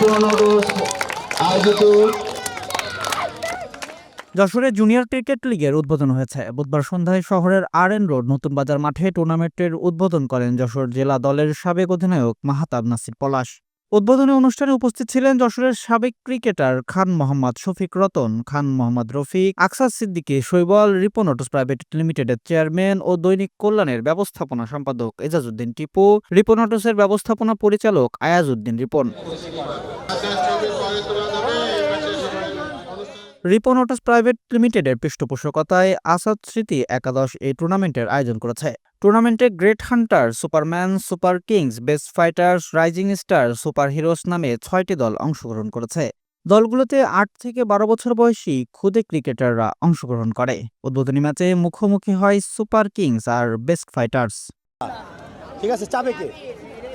ত্রিপুরা আয়োজিত। যশোরে junior cricket লিগের উদ্বোধন হয়েছে। বুধবার সন্ধ্যায় শহরের আর এন রোড নতুন বাজার মাঠে টুর্নামেন্টের উদ্বোধন করেন যশোর জেলা দলের সাবেক অধিনায়ক মাহাতাব নাসির পলাশ। উদ্বোধনী অনুষ্ঠানে উপস্থিত ছিলেন যশোরের সাবেক cricketer Khan Mohammad Shafiq Ratan, Khan Mohammad Rafiq, Aksar Siddiqui, Shoibal Ripon Autos private লিমিটেডের চেয়ারম্যান ও দৈনিক কল্যাণের ব্যবস্থাপনা সম্পাদক এজাজউদ্দিন টিপু, রিপন অটোসের ব্যবস্থাপনা পরিচালক আয়াজউদ্দিন রিপন। রিপন অটোস প্রাইভেট লিমিটেডের পৃষ্ঠপোষকতায় আসাদ স্মৃতি একাদশ এই টুর্নামেন্টের আয়োজন করেছে। টুর্নামেন্টে Great Hunter, Superman, Super Kings, Best Fighters Rising Star, Super Heroes নামে ছয়টি দল অংশগ্রহণ করেছে। দলগুলোতে আট থেকে বারো বছর বয়সী খুদে ক্রিকেটাররা অংশগ্রহণ করে। উদ্বোধনী ম্যাচে মুখোমুখি হয় সুপার কিংস আর বেস্ট ফাইটার্স। ঠিক আছে চাবে কে?